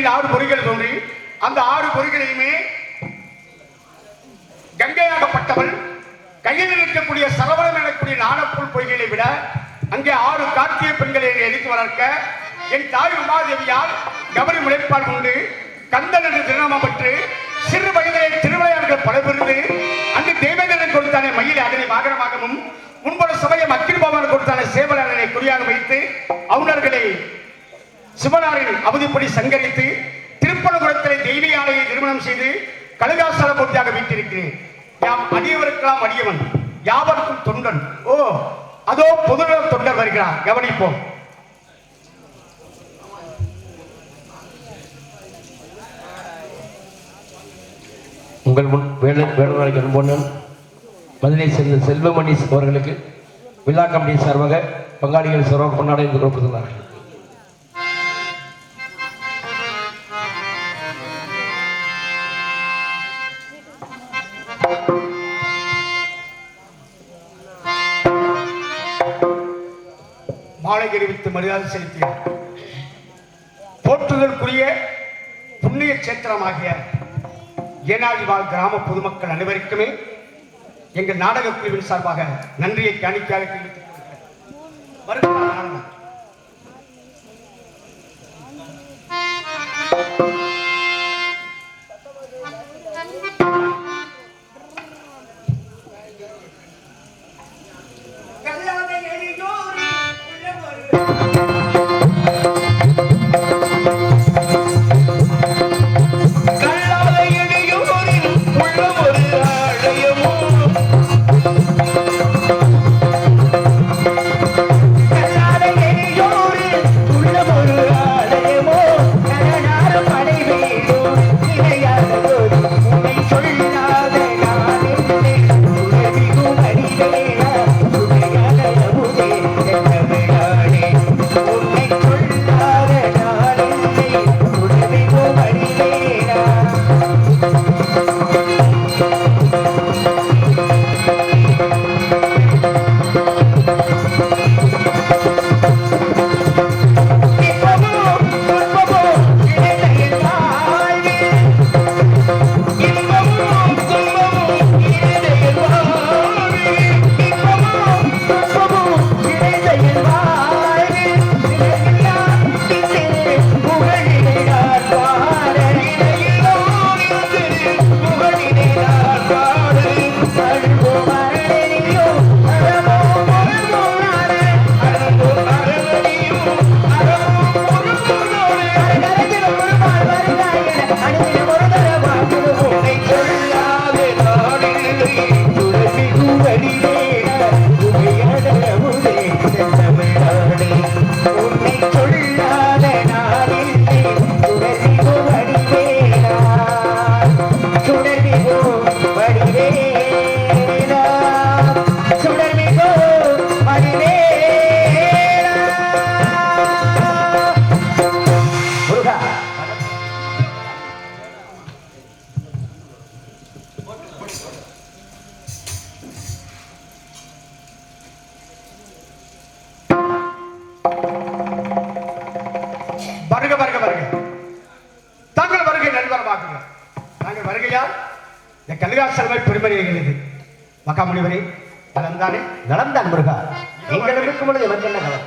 நீரில் ஆறு பொறிகள் தோன்றி அந்த ஆறு பொறிகளையுமே கங்கையாகப்பட்டவள் கையில் இருக்கக்கூடிய சரவணம் எனக்கூடிய நாணப்பூல் பொய்களை விட அங்கே ஆறு கார்த்திகை பெண்களை எடுத்து வளர்க்க என் தாய் உமாதேவியால் கபரி முளைப்பால் கொண்டு கந்தன் என்று திருநாமம் பெற்று சிறு வயதிலே திருவிளையாடுகள் பல பெறுது அங்கு தேவேந்திரன் கொடுத்தானே மயில் அதனை வாகனமாகவும் முன்பொரு சமயம் அக்கில் பவன் கொடுத்தான சேவலனை குறியாக வைத்து அவுணர்களை சிவனாரின் அவதிப்படி சங்கரித்து திருப்பணகுளத்திலே தெய்வீக ஆலையை திருமணம் செய்து கழுகாசல பூர்த்தியாக வீட்டிருக்கிறேன். யாம் அடியவருக்கெல்லாம் அடியவன் யாவருக்கும் தொண்டன். ஓ அதோ பொதுநல தொண்டர் வருகிறார். கவனிப்போம். உங்கள் முன் வேலு வேலுநாளைக்கு அன்பொன்னன் மதுரை சேர்ந்த செல்வமணி அவர்களுக்கு விழா கமிட்டி சார்பாக பங்காளிகள் சிறப்பு கொண்டாட என்று கொடுத்துள்ளார்கள் வைத்து மரியாதை செலுத்தினார். போற்றுதலுக்குரிய புண்ணிய சேத்திரமாகிய ஏனாதி வாழ் கிராம பொதுமக்கள் அனைவருக்குமே எங்கள் நாடக குழுவின் சார்பாக நன்றியை காணிக்கையாக வருக வருக வருக. தங்கள் வருகை நல்வரமாகுங்க நாங்கள் வருகையா இந்த கலிகாசலமை பெருமறிகிறது மகாமுனிவரே நலந்தானே நலந்தான் முருகா. எங்களிடம் இருக்கும் பொழுது எனக்கு என்ன கவலை?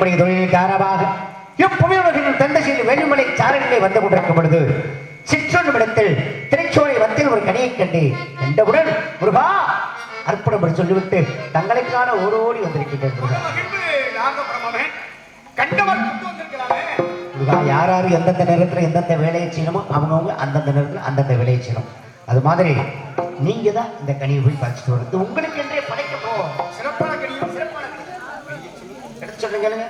எம்முடைய தொழிலின் காரணமாக எப்புவியவர்களின் தந்தை செய்து வெளிமலை சாரணிலே வந்து கொண்டிருக்கும் பொழுது சிற்றொன்று இடத்தில் திரைச்சோலை வத்தில் ஒரு கனியை கண்டு கண்டவுடன் முருகா! அற்புதம் சொல்லிவிட்டு தங்களுக்கான ஓடோடி வந்திருக்கின்றேன் முருகா. யார் யார் எந்தெந்த நேரத்தில் எந்தெந்த வேலையை செய்யணுமோ அவங்கவுங்க அந்தந்த நேரத்தில் அந்தந்த வேலையை செய்யணும். அது மாதிரி நீங்க தான் இந்த கனியை போய் பறிச்சுட்டு வருது உங்களுக்கு என்றே படைக்க போவோம் கேளுங்க.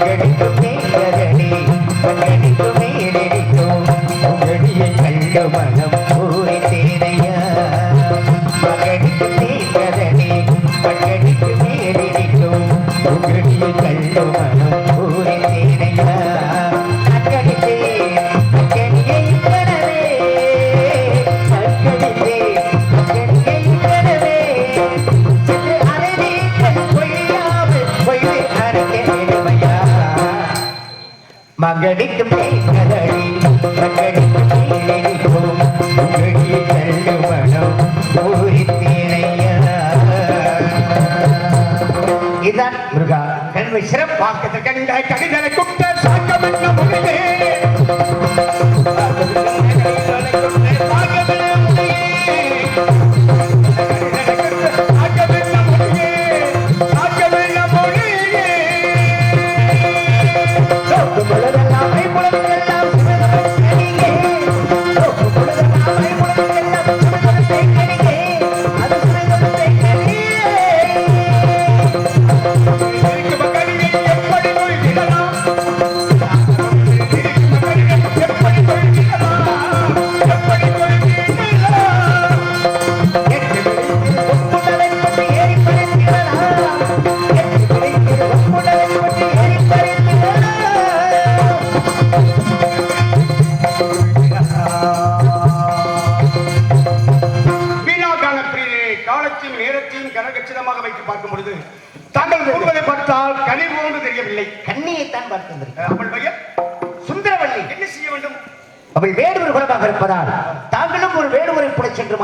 Thank you. இதுதான் முருகா. சிறப்பாக்கத்திற்கு சிறப்பாக கடிதலை குட்ட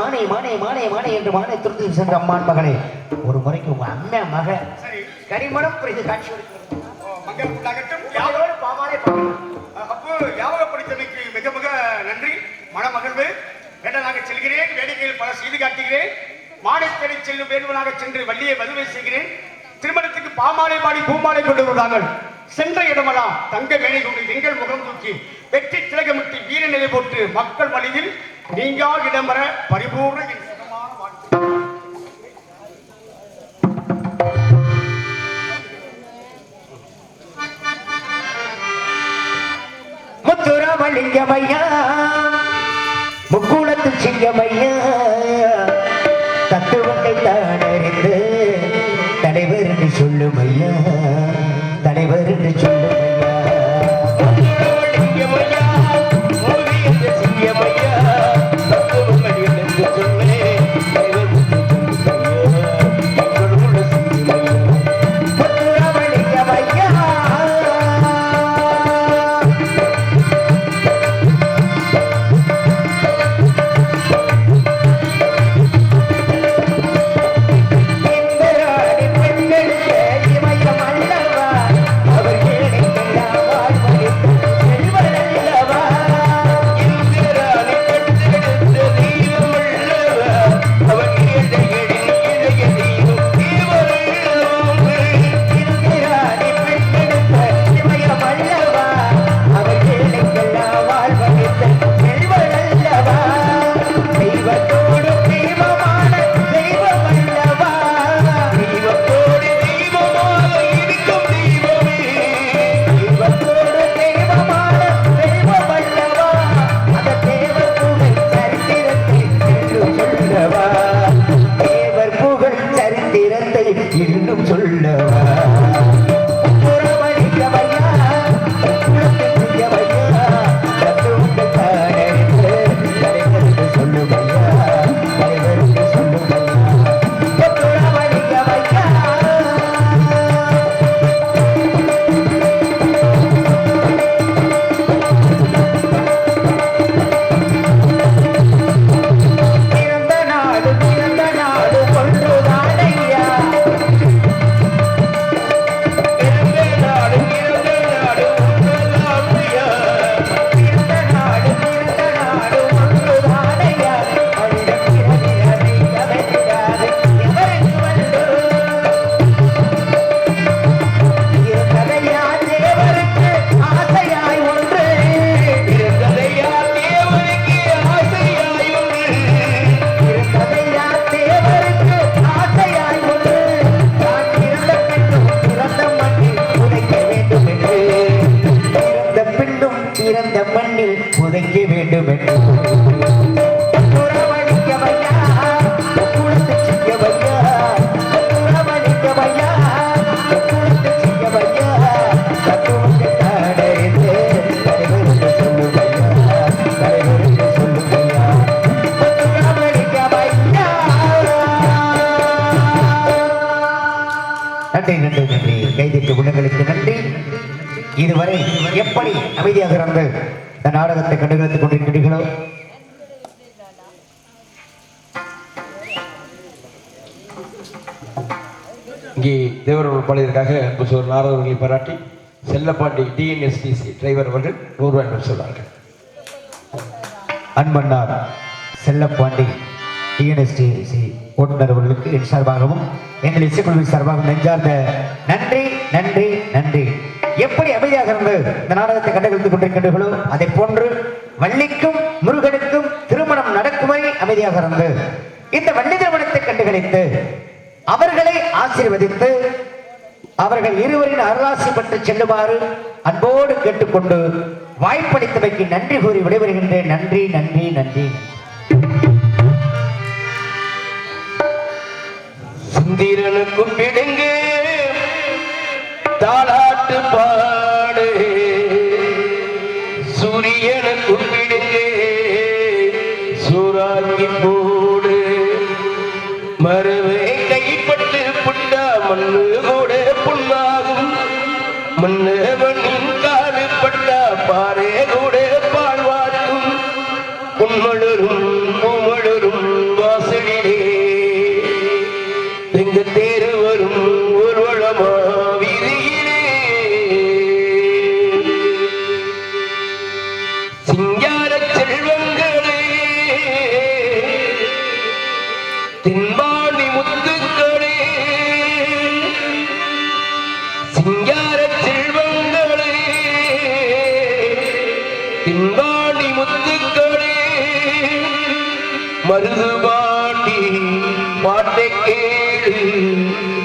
மானே மானே மானே மானே என்று மானே துருத்தி சென்ற அம்மான் மகளே ஒரு முறைக்கு உங்க அண்ணன் மக கரிமணம் புரிந்து காட்சி பார்க்கலாம். அப்போ யாவகப்படுத்தமைக்கு மிக மிக நன்றி. மணமகிழ்வு வேடனாக செல்கிறேன் வேடிக்கையில் பல செய்து காட்டுகிறேன். மாடைத்தடை செல்லும் வேடுவனாக சென்று வள்ளியை வதுவை செய்கிறேன். திருமணத்துக்கு பாமாலை பாடி பூமாலை கொண்டு வருவார்கள். சென்ற இடமெல்லாம் தங்க மேலை கொண்டு எங்கள் முகம் தூக்கி வெற்றி திலகமிட்டு வீர நிலை போட்டு மக்கள் வழியில் நீங்கா இடம்பெற பரிபூர்ண என் முத்துராமலிங்கமையா முக்குளத்து சிங்கமையா. தத்துவத்தை தான் அறிந்து தலைவர் என்று சொல்லுமையா. தலைவர் என்று பிறந்த மண்ணில் புதைக்க வேண்டும் என்று அமைதியாக இருந்து இந்த நாடகத்தை கண்டுகளித்துக் கொண்டிருக்கிறீர்களோ? இங்கே தேவர்கள் பாடியதற்காக புசூர் நாரதர்களை பாராட்டி செல்லப்பாண்டி டிஎன்எஸ்டிசி டிரைவர் அவர்கள் நூறு ரூபாய் என்று சொன்னார்கள் அன்பண்ணார் செல்லப்பாண்டி டிஎன்எஸ்டிசி ஓட்டுநர் அவர்களுக்கு என் சார்பாகவும் எங்கள் இசைக்குழுவின் சார்பாகவும் நெஞ்சார்ந்த நன்றி நன்றி நன்றி. எப்படி அமைதியாக இருந்து இந்த நாடகத்தை கண்டுகளித்துக் கொண்டிருக்கின்றீர்களோ அதை போன்று வள்ளிக்கும் முருகனுக்கும் திருமணம் நடக்கும் வரை அமைதியாக இருந்து இந்த வள்ளி திருமணத்தை கண்டுகளித்து அவர்களை ஆசீர்வதித்து அவர்கள் இருவரின் அருளாசி பெற்று செல்லுமாறு அன்போடு கேட்டுக்கொண்டு வாய்ப்பளித்தமைக்கு நன்றி கூறி விடைபெறுகின்றேன். நன்றி நன்றி நன்றி. சுந்திரனுக்கும் சுந்தீரனுக்கு தாளா தாளாட்டு பாடு மருதுபாண்டி பாட்டை கேடு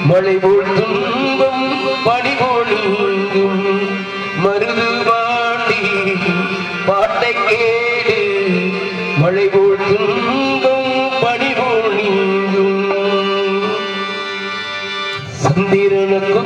மழை போல் துன்பம் பணி போலும் மருது பாட்டி பாட்டை கேடு மழை போல் துன்பம் பணி போலும் சந்திரனுக்கு